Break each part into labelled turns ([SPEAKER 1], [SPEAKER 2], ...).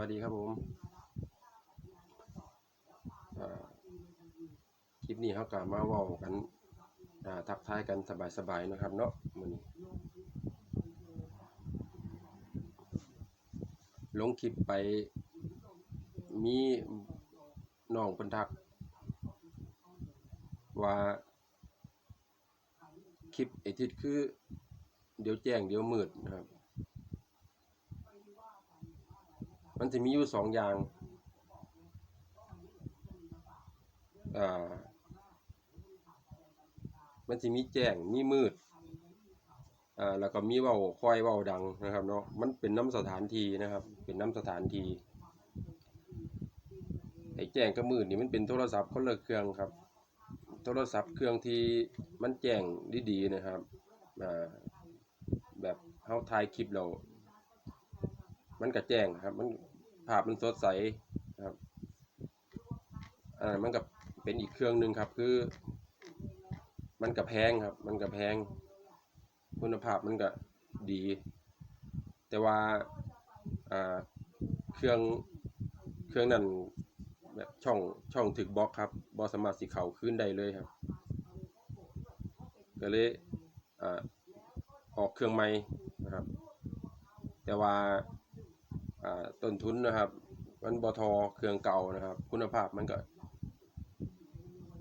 [SPEAKER 1] วัสดีครับผมคลิปนี้เขากลับมาว้ากันทักทายกันสบายๆนะครับเนาะมื้อนี้ลงคลิปไปมีน้องเพิ่นทัก ว่าคลิปไอทิศคือ เดี๋ยวแจ้งเดี๋ยวมืดนะครับ มันจะมีอยู่สองอย่างอ่ามันจะมีแจ้งมีมืดอ่าแล้วก็มีเว้าค่อยเว้าดังนะครับเนาะมันเป็นน้ำสถานทีนะครับ เป็นน้ำสถานทีไอ้แจ้งกับมืดนี่มันเป็นโทรศัพท์คนละเครื่องครับ โทรศัพท์เครื่องที่มันแจ้งดีๆนะครับอ่าแบบเฮาถ่ายคลิปแล้วมันก็แจ้งครับ มัน ภาพมันสดใสครับอ่ามันก็เป็นอีกเครื่องหนึ่งครับ คือ มันก็แพงครับ มันก็แพง คุณภาพมันก็ดี แต่ว่าอ่าเครื่องเครื่องนั้นแบบช่องช่องถึกบล็อกครับบ่สามารถสิเข้าคืนได้เลยครับ ก็เลยอ่าออกเครื่องใหม่นะครับ แต่ว่า ต้นทุนนะครับ มันบ่เทอเครื่องเก่านะครับ คุณภาพมันก็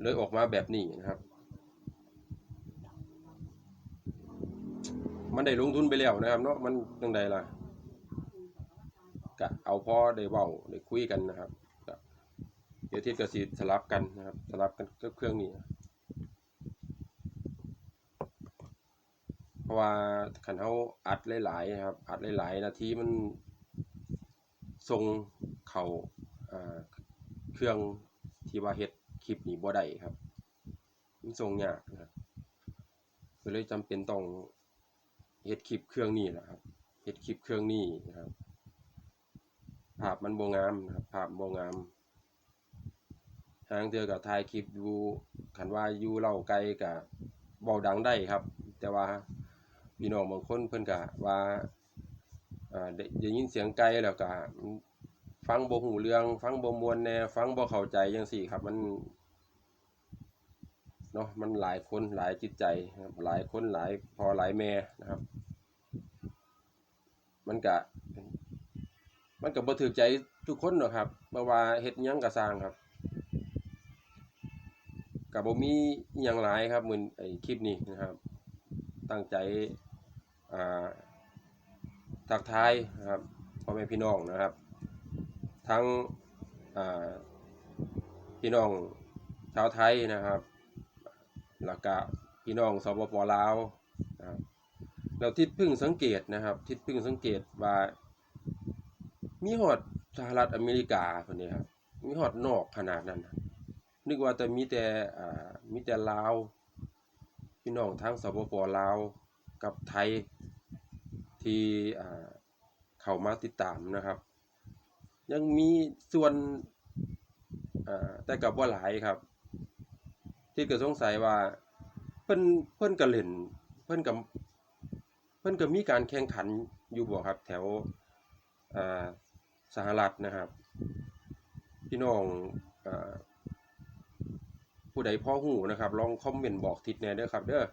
[SPEAKER 1] เลยออกมาแบบนี้นะครับ มันได้ลงทุนไปแล้วนะครับ เนาะมันจั่งใดล่ะก็เอาพอได้เว้าได้คุยกันนะครับเดี๋ยวทิศก็สิสลับกันนะครับ สลับกันกับเครื่องนี้เพราะว่าคันเฮาอัดหลายๆนะครับ อัดหลายๆนาทีมัน ส่งเขา่าเครื่องที่ว่าเฮ็ดคลิปนี้บ่ได้ครับมันส่งยากนะครับก็เลยจำเป็นต้องเฮ็ดคลิปเครื่องนี้แหละครับเฮ็ดคลิปเครื่องนี้นะครับ ภาพมันบ่งามนะครับภาพบ่งามทางเทือก็ถ่ายคลิปอยู่คันว่าอยู่เล่าไกลก็เว้าดังได้ครับ แต่ว่าพี่น้องบางคนเพิ่นก็ว่า ได้ยินเสียงไกลแล้วก็ฟังบ่ฮู้เรื่อง ฟังบ่มวนแน่ฟังบ่เข้าใจจังซี่ครับ มันเนาะมันหลายคนหลายจิตใจครับ หลายคนหลายพอหลายแม่นะครับ มันก็มันก็บ่ถูกใจทุกคนหรอกครับบ่ว่าเฮ็ดยังก็สร้างครับก็บ่มีอิหยังหลายครับมื้อไอ้คลิปนี้นะครับ ตั้งใจอ่า ทักทายนะครับพ่อแม่พี่น้องนะครับ ทั้งพี่น้องชาวไทยนะครับแล้วก็พี่น้องสปปลาวนะครับแล้วทิศพึ่งสังเกตนะครับ ทิศพึ่งสังเกตว่า มีฮอดสหรัฐอเมริกาพุ่นนี้ครับมีฮอดนอกขนาดนั้น นึกว่าแต่มีแต่มีแต่ลาว พี่น้องทางสปปลาวกับไทย ที่เข้ามาติดตามนะครับ ยังมีส่วนแต่ก็บ่หลายครับ ที่ก็สงสัยว่าเพิ่นเพิ่นก็เล่นเพิ่นก็เพิ่นก็มีการแข่งขันอยู่บ่ครับ แถวสหรัฐนะครับ พี่น้องอผู้ใดพ่อรู้นะครับ ลองคอมเมนต์บอกทิศแหน่เด้อครับ เด้อ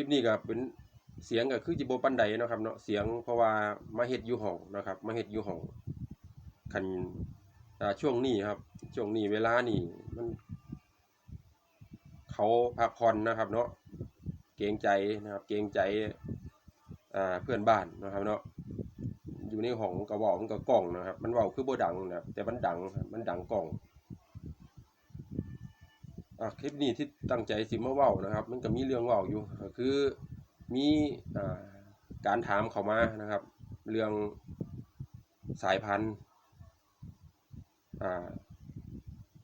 [SPEAKER 1] ลิปนี้ก็เป็นเสียงก็คือสิบ่ปานใดนะครับเนาะเสียงเพราะว่ามาเฮ็ดอยู่ห้องนะครับ มาเฮ็ดอยู่ห้องคันอ่ช่วงนี้ครับ ช่วงนี้เวลานี้มัน เขาพักผ่อนนะครับ เนาะเกรงใจนะครับ เกรงใจอ่าเพื่อนบ้านนะครับ เนาะอยู่ในห้องก็เว้ามันก็ก้องนะครับ มันเว้าคือบ่ดังนะครับแต่มันดังบมันดังกล้อง อ่าคลิปนี้ที่ตั้งใจสิมาเว้านะครับ มันก็มีเรื่องเว้าอยู่คือมีอ่าการถามเขามานะครับ เรื่องสายพันธุ์อ่า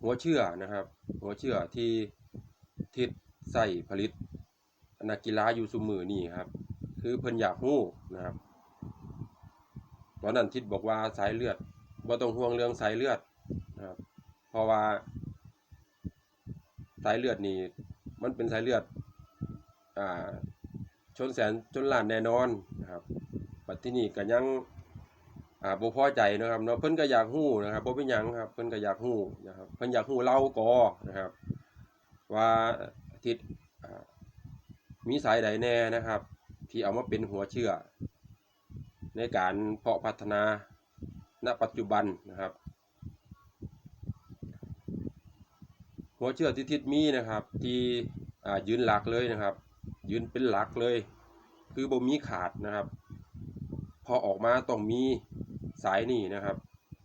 [SPEAKER 1] หัวเชื้อนะครับ หัวเชื้อที่ทิศใช้ผลิตนักกีฬาอยู่ซุมือนี้ครับ คือเพิ่นอยากรู้นะครับ ตอนนั้นทิศบอกว่าสายเลือดบ่ต้องห่วงเรื่องสายเลือดนะครับ เพราะว่า สายเลือดนี่มันเป็นสายเลือดอ่าชนแสนชนล้านแน่นอนนะครับบัดทีนี้ก็ยังอ่าบ่พอใจนะครับเนาะเพิ่นก็อยากฮู้นะครับบ่เป็นหยังครับเพิ่นก็อยากฮู้นะครับเพิ่นอยากฮู้เราก่อนะครับ ว่าทิศมีสายใดแน่นะครับ ที่เอามาเป็นหัวเชื่อ ในการเพาะพัฒนาณปัจจุบันนะครับ หัวเชื่อที่ทิศมีนะครับ ที่ยืนหลักเลยนะครับ ยืนเป็นหลักเลย คือบ่มีขาดนะครับ พอออกมาต้องมีสายนี่นะครับ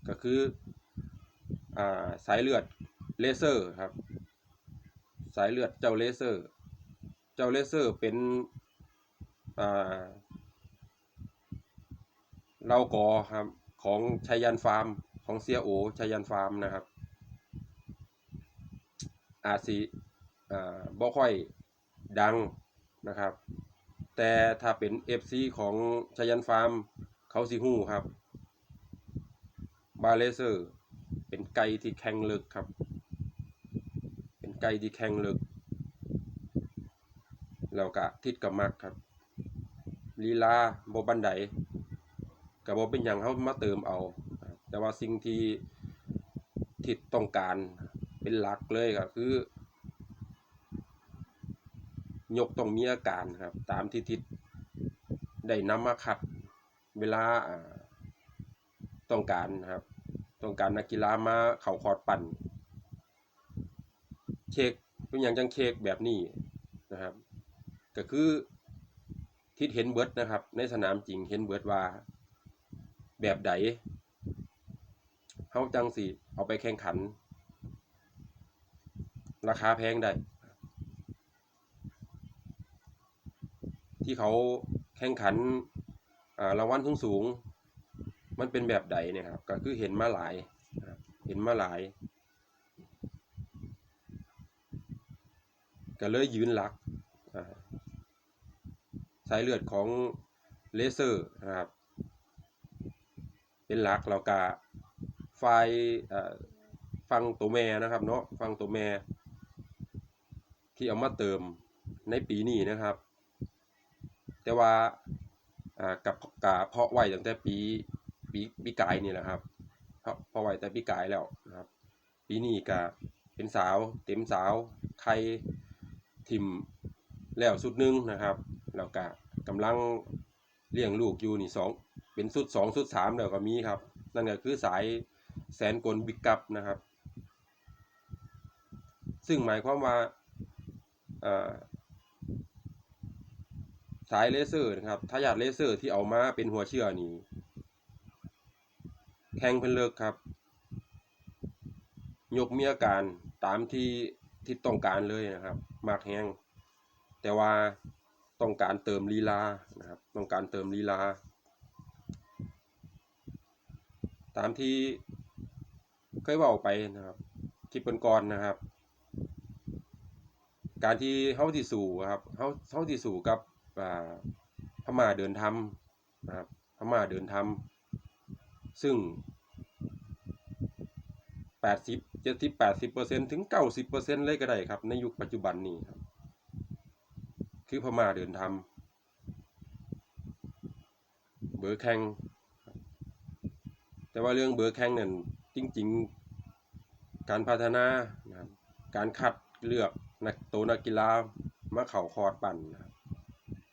[SPEAKER 1] ก็คืออ่าสายเลือดเลเซอร์ครับ สายเลือดเจ้าเลเซอร์ เจ้าเลเซอร์เป็นเราก่อครับของชัยยันฟาร์มของเซียโอชัยยันฟาร์มนะครับ อาจสิอ่าบ่ค่อยดังนะครับ แต่ถ้าเป็น FC ของชยันฟาร์ม เขาสิฮู้ครับ บาเลเซอร์ เป็นไก่ที่แข็งลึกครับ เป็นไก่ที่แข็งลึก แล้วก็ทิศกับมักครับลีลาบบันไดก็บ่เป็นหยังเฮามาเติมเอา แต่ว่าสิ่งที่ทิศต้องการเป็นหลัก เลยก็คือ ยกต้องมีอาการครับ ตามที่ทิศได้นำมาคัดเวลาต้องการนะครับ ต้องการนักกีฬามาเข่าคอร์ดปั่นเช็คเป็นอย่างจังเช็คแบบนี้นะครับ ก็คือทิศเห็นเบิร์ดนะครับ ในสนามจริงเห็นเบิร์ดว่าแบบใดเฮาจังสิเอาไปแข่งขัน ราคาแพงได้ ที่เขาแข่งขันรางวัลสูงสูง มันเป็นแบบใดเนี่ยครับ ก็คือเห็นมาหลาย เห็นมาหลาย ก็เลยยืนหลัก สายเลือดของเลเซอร์นะครับ เป็นหลักเรากะไฟฟังตัวแม่นะครับเนาะฟังตัวแม่ ที่เอามาเติมในปีนี้นะครับ แต่ว่ากับกาเพาะไว้ตั้งแต่ปีปีปีกายนี่แหละครับเพาะเพาะไว้แต่ปีกายแล้วนะครับ ปีนี้ก็เป็นสาวเต็มสาวไข่ทิมแล้วสุดหนึงนะครับแล้วก็กำลังเลี้ยงลูกอยู่นี่สองเป็นสุดสองสุดสามแล้วก็มีครับ นั่นก็คือสายแสนกลบิกกับนะครับ ซึ่งหมายความว่า สายเลเซอร์นะครับทายาทเลเซอร์ที่เอามาเป็นหัวเชื่อนี่แข่งเพิ่นเลิกครับ ยกมีอาการตามที่ที่ต้องการเลยนะครับ มากแฮงแต่ว่าต้องการเติมลีลานะครับ ต้องการเติมลีลา ตามที่เคยเว้าไปนะครับคลิปก่อนๆนะครับ การที่เฮาที่สู่ครับเฮาเฮาที่สู่กับอ่าพม่าเดินทำนะครับพม่าเดินทำซึ่ง80 70 80%ถึง90%เปอร์เซ็นเลยก็ได้ครับ ในยุคปัจจุบันนี้ครับ คือพม่าเดินทำเบอร์แข่งแต่ว่าเรื่องเบอร์แข่งนั่นจริง ๆ การพัฒนานะครับการคัดเลือก นักโตวนักกีฬามาเข้าคอร์ดปั่นนะครับ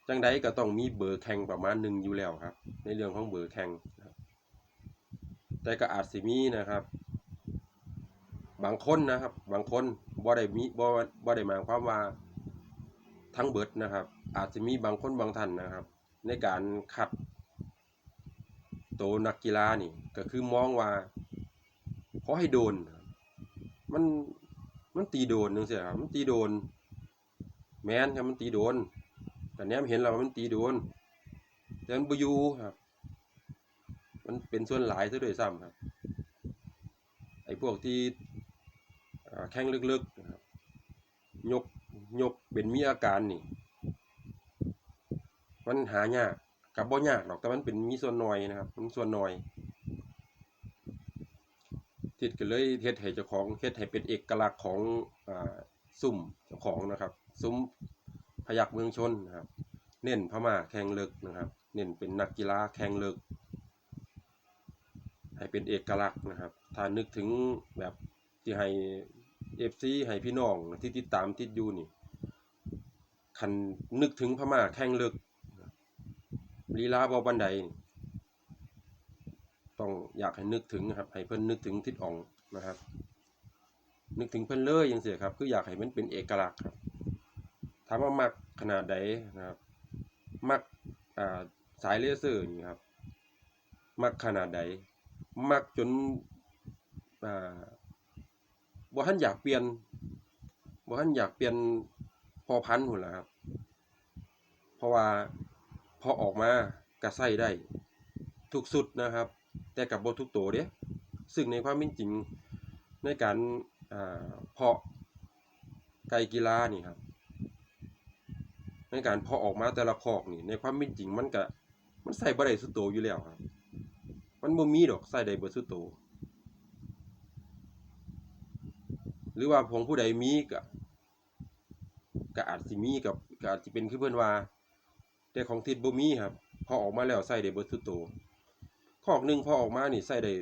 [SPEAKER 1] จังใดก็ต้องมีเบอร์แข่งประมาณหนึ่งอยู่แล้วครับ ในเรื่องของเบอร์แข่งนะครับแต่ก็อาจสิมีนะครับ บางคนนะครับ บางคนบ่ได้มีบ่บ่ได้หมายความว่าทั้งเบิดนะครับ อาจจะมีบางคนบางท่านนะครับ ในการคัดโตนักกีฬานี่ ก็คือมองว่าขอให้โดน มัน มันตีโดนจังซี่ครับมันตีโดน แมนครับมันตีโดน แต่เนี้ยเห็นเรามันตีโดนแต่มันบอยูครับ มันเป็นส่วนหลายซะด้วยซ้ำครับ ไอ้พวกที่แข้งลึกๆนะครับยกยกเป็นมีอาการนี่ มันหายากกับบ่ยากหรอกแต่มันเป็นมีส่วนน้อยนะครับ มันส่วนน้อย ทิดก็เลยเฮ็ดให้เจ้าของเฮ็ดให้เป็นเอกลักษณ์ของอ่าซุ่มเจ้าของนะครับ ซุ้มพยักเมืองชนนะครับ เน้นพม่าแข่งเลิกนะครับ เน้นเป็นนักกีฬาแข่งเลิกให้เป็นเอกลักษณ์นะครับ ถ้านึกถึงแบบที่ให้ FC ให้พี่น้องที่ติดตามติดอยู่นี่คันนึกถึงพม่าแข่งเลึกลีลาบ่บันได ต้องอยากให้นึกถึงนะครับให้เพิ่นนึกถึงทิดอ่องนะครับ นึกถึงเพิ่นเลยจังซี่ครับ คืออยากให้มันเป็นเอกลักษณ์ครับถามว่ามักขนาดใดนะครับ มักอ่าสายเลเซอร์นี่ครับ มักขนาดใดมักจนอ่าบ่ทันอยากเปลี่ยนบ่ทันอยากเปลี่ยนพอพันธุ์พุ่นละครับ เพราะว่าพอออกมาก็ใช้ได้ ทุกสุดนะครับ แต่กับบทุกตัวเด้ซึ่งในความเป็นจริงในการเพาะไก่กีฬานี่ครับ ในการเพาะออกมาแต่ละคอกนี่ ในความเป็นจริงมันก็มันใส่บ่ได้สุดโตอยู่แล้วครับ มันบ่มีดอกใส่ได้เบิสุดโตหรือว่าของผู้ใดมีก็ก็อาจสิมีกับก็อาจสิเป็นคือเพิ่นว่า แต่ของทิศบ่มีครับพอออกมาแล้วใส่ได้เบิดสุดโต วคอกหนึ่งพอออกมานี่ใส่ได้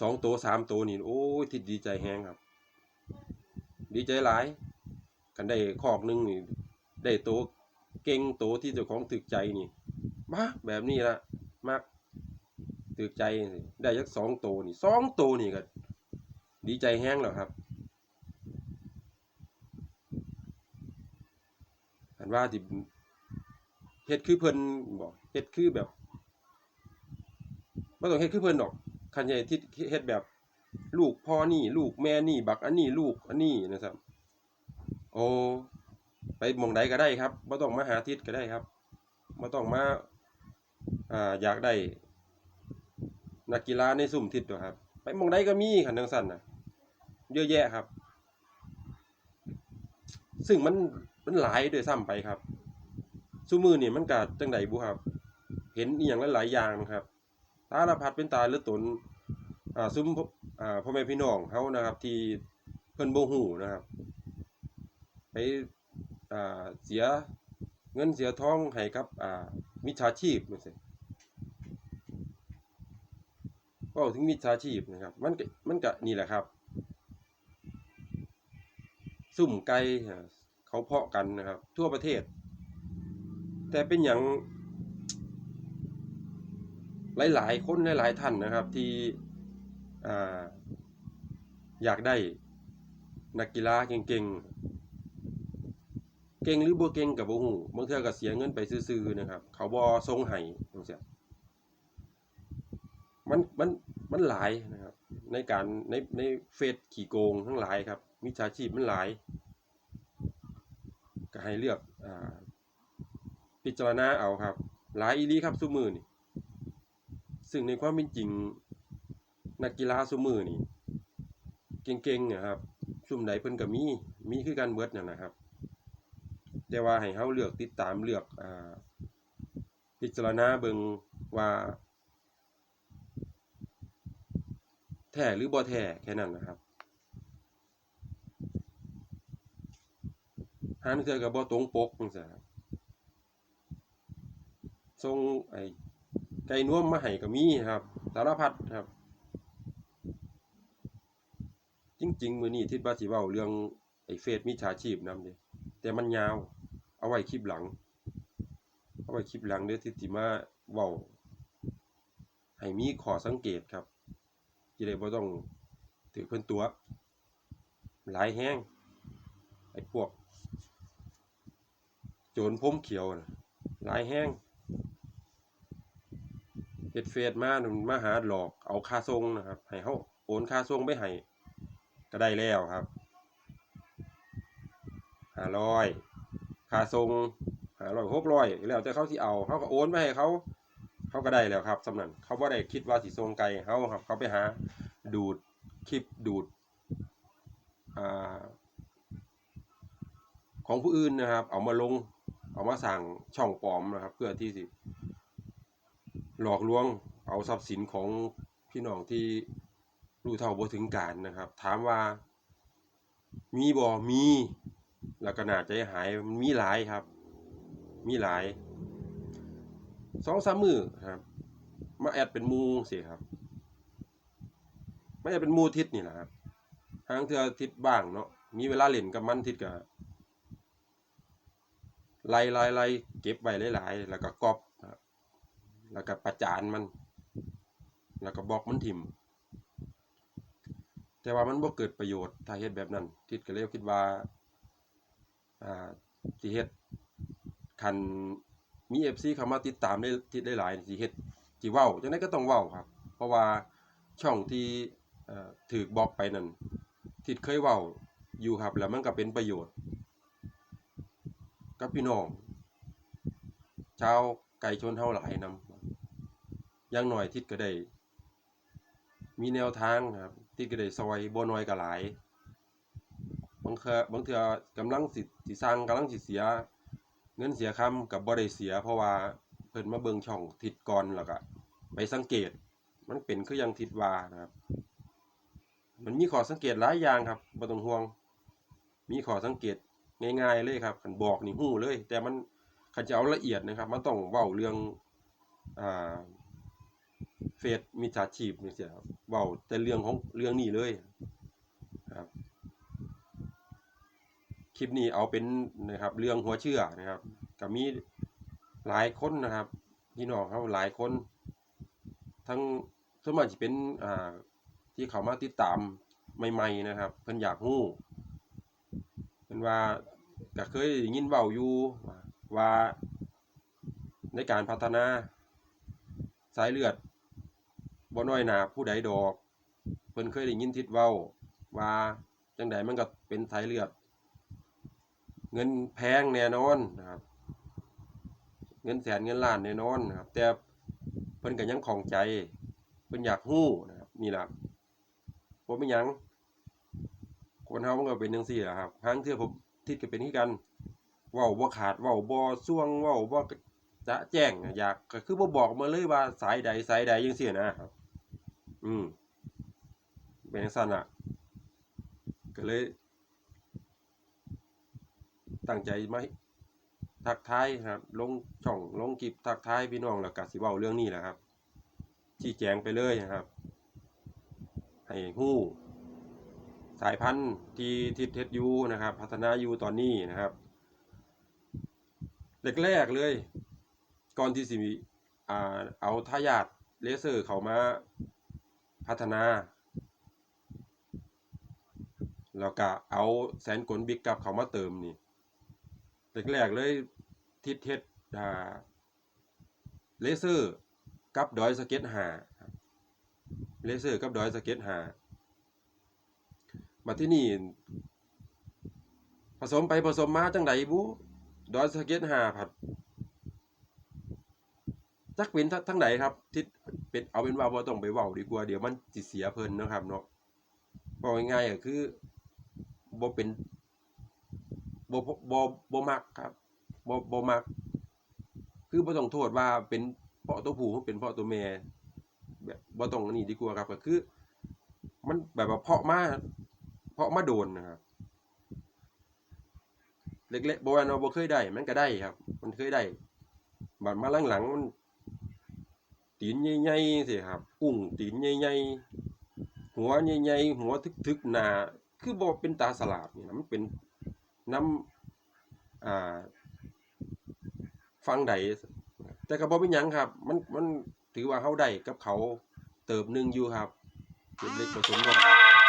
[SPEAKER 1] สองโตวสามโตวนี่โอ้ยทิศดีใจแฮงครับ ดีใจหลายกันได้คอกหนึ่งนี่ได้โตวเก่งโตวที่เจ้าของถึกใจนี่บ้าแบบนี้ละมักถึกใจได้ยักสองโตวนี่สองโตวนี่ก็ดีใจแห้งแล้วครับอันว่าที่เฮ็ดคือเพิ่นบอกเฮ็ดคือแบบ บ่ต้องเฮ็ดคือเพิ่นดอกคันใหญ่ที่เฮ็ดแบบลูกพ่อนี่ ลูกแม่นี่ บักอันนี้ลูกอันนี้นะครับโอ้ไปมองใดก็ได้ครับบ่ต้องมาหาทิศก็ได้ครับบ่ต้องมาอ่าอยากได้นักกีฬาในสุ่มทิศตัวครับ ไปมองใดก็มีคันจังซั่นน่ะเยอะแยะครับ ซึ่งมันมันหลายด้วยซ้ำไปครับซุมือนี่มันก็จังไดบุครับ เห็นอีหยังหลายๆอย่างนะครับาลพัดเป็นตาหรือตนอ่าซุมอ่าพ่อแม่พี่น้องเฮานะครับ ที่เพิ่นบ่ฮู้นะครับ ไปอ่าเสียเงินเสียทองให้กับอ่ามิจฉาชีพจังซี่เว้าถึงมิจฉาชีพนะครับ มันก็มันก็นี่แหละครับซุ่มไก่เขาเพาะกันนะครับ ทั่วประเทศ แต่เป็นหยัง หลายๆ คนหลายๆท่านนะครับที่ออยากได้นักกีฬาเก่งๆ เก่งหรือบ่เก่งก็บ่ฮู้บางเทื่อก็เสียเงินไปซื่อๆนะครับ เขาบ่ส่งให้จังซี่มันมันมันหลายนะครับ ในการในในเฟซขี้โกงทั้งหลายครับมิจฉาชีพมันหลาย ก็ให้เลือกอพิจารณาเอาครับ หลายอีลีครับซุมือนี่ ซึ่งในความเป็นจริงนักกีฬาซุมือนี่ เก่งๆอะครับซุมใดเพิ่นก็มีมีคือกันเบิดนั่นนะครับ แต่ว่าให้เฮาเลือกติดตามเลือกอ่าพิจารณาเบิงว่าแท้หรือบ่แท้แค่นั้นนะครับหาลางเทือก็บ่ตรงปกจังซี้ครับส่งไอ้ ไก่นวมมาให้ก็มีครับ สารพัดครับ จริง ๆ มือนี้ทิศว่าสิเว้าเรื่องไอ้เฟซมิจฉาชีพนำเด้แต่มันยาว เอาไว้คลิปหลัง เอาไว้คลิปหลังเด้อที่สิมาเว้าให้มีขอสังเกตครับสิได้บ่ต้องถูกเพิ่นตัว หลายแฮงไอ้พวก โจรผมเขียวนะหลายแฮง เฮ็ดเฟซมานั่นมาหาหลอกเอาค่าส่งนะครับ ให้เฮาโอนค่าส่งไปให้ก็ได้แล้วครับ500ค่าส่ง500 600แล้วแต่เขาสิเอาเขาก็โอนไปให้เขาเขาก็ได้แล้วครับสำนั้นเขาบ่ได้คิดว่าสิส่งไกลเฮาครับ เขาไปหาดูดคลิปดูดอ่าของผู้อื่นนะครับ เอามาลง เอามาสร้างช่องปลอมนะครับ เพื่อที่สิ หลอกลวงเอาทรัพย์สินของพี่น้องที่รู้เท่าบ่ถึงการนะครับ ถามว่า มีบ่มีแล้วก็น่าใจหายมันมีหลายครับ มีหลาย2-3มื้อครับ มาแอดเป็นมู่จังซี้ครับไม่จะเป็นมูทิศนี่แหละครับทางเทื่อทิศบ้างเนาะมีเวลาเล่นกับมันทิศก็ไล่ไล่ไล่เก็บไว้หลายๆ แล้วก็กอบ แล้วก็ประจานมัน แล้วก็บอกมันถิ่ม แต่ว่ามันบ่เกิดประโยชน์ถ้าเฮ็ดแบบนั้น ทิศก็เลยคิดว่าอ่าสิเฮ็ดคันมี FC เข้ามาติดตามได้ทิศได้หลายสิเฮ็ดสิเว้าจังได๋ก็ต้องเว้าครับ เพราะว่าช่องที่เอ่อถูกบอกไปนั่นทิศเคยเว้าอยู่ครับ แล้วมันก็เป็นประโยชน์ กับพี่น้องชาวไก่ชนเฮาหลายนำ อย่างน้อยทิศก็ได้ มีแนวทางครับทิศก็ได้ซอยบ่น้อยก็หลาย บางเทือบางเทื่อกำลังสิสิสร้างกำลังสิเสีย เงินเสียคำกับบ่ได้เสีย เพราะว่าเพิ่นมาเบิ่งช่องทิศก่อนแล้วก็ไปสังเกต มันเป็นคือย่างทิศว่านะครับ มันมีข้อสังเกตหลายอย่างครับบ่ต้องห่วง มีข้อสังเกตง่ายๆเลยครับคันบอกนี่ฮู้เลย แต่มันคันจะเอาละเอียดนะครับ มันต้องเว้าเรื่องอ่า เฟซมิจฉาชีพนี่เสียครับเว้าแต่เรื่องของเรื่องนี้เลยครับ คลิปนี้เอาเป็นนะครับ เรื่องหัวเชื่อนะครับก็มีหลายคนนะครับพี่น้องเขาหลายคน ทั้งส่วนมากจะเป็นอ่าที่เขามาติดตามใหม่ๆนะครับ เพิ่นอยากฮู้เพิ่นว่าก็เคยยินเว้าอยู่ว่าในการพัฒนา สายเลือดบ่น้อยหนาผู้ใดดอก เพิ่นเคยได้ยินทิศเว้า ว่าจังใดมันก็เป็นสายเลือด เงินแพงแน่นอนนะครับ เงินแสนเงินล้านแน่นอนนะครับ แต่เพิ่นก็ยังของใจ เพิ่นอยากฮู้นะครับนี่แหละบ่เป็นหยังคนเฮามันก็เป็นจังซี่ล่ะครับทางเทื่อผมทิศก็เป็นคือกันเว้าบ่ขาดเว้าบ่ส่วงเว้าบ่ จะแจ้งอยากก็คือบ่บอกมาเลยว่าสายใดสายใดจังซี่นะครับ อืมเป็นจังซั่นน่ะ ก็เลย ตั้งใจมาทักทายครับ ลงช่องลงคลิปทักทายพี่น้องแล้วก็สิเว้าเรื่องนี้แหละครับชี้แจงไปเลยนะครับ ให้ฮู้สายพันธุ์ที่ทิศเทศยูนะครับ พัฒนาอยู่ตอนนี้นะครับแรกๆเลย ก่อนที่สิมีอ่าเอาทายาทเลเซอร์เขามาพัฒนา แล้วก็เอาแสนกลบิ๊กกับเขามาเติมนี่แรกๆเลยทิศเทศอ่าเลเซอร์กับดอยสเก็ตหาเลเซอร์กับดอยสเก็ตหามาที่นี่ผสมไปผสมมาจังไดบุดอยสเก็ตหาผัด จักเป็นทั้งไหนครับทิศเป็นเอาเป็นว่าบ่ต้องไปเว้าดีกว่าเดี๋ยวมันสิเสียเพิ่นนะครับเนาะบอกง่ายๆก็คือบ่เป็นบ่บ่บ่มักครับบ่บ่มัก คือบ่ต้องโทษว่าเป็นเพราะตัวผู้เป็นเพราะตัวแม่แบบบ่ต้องนนี้ดีกว่าครับก็คือ มันแบบว่าเพาะมาเพาะมาโดนนะครับเล็กๆบ่ว่าเราบ่เคยได้ มันก็ได้ครับ มันเคยได้บัดมาหลังๆมัน ตีนใหญ่ๆสิครับ กุ้งตีนใหญ่ๆหัวใหญ่ๆหัวทึกๆหนาคือบ่เป็นตาสลาดนี่นะมันเป็นน้ำอ่าฟังใดแต่ก็บ่เป็นหยังครับ มันมันถือว่าเฮาได้กับเขาเติบหนึงอยู่ครับเป็นเล็กผสมน้อย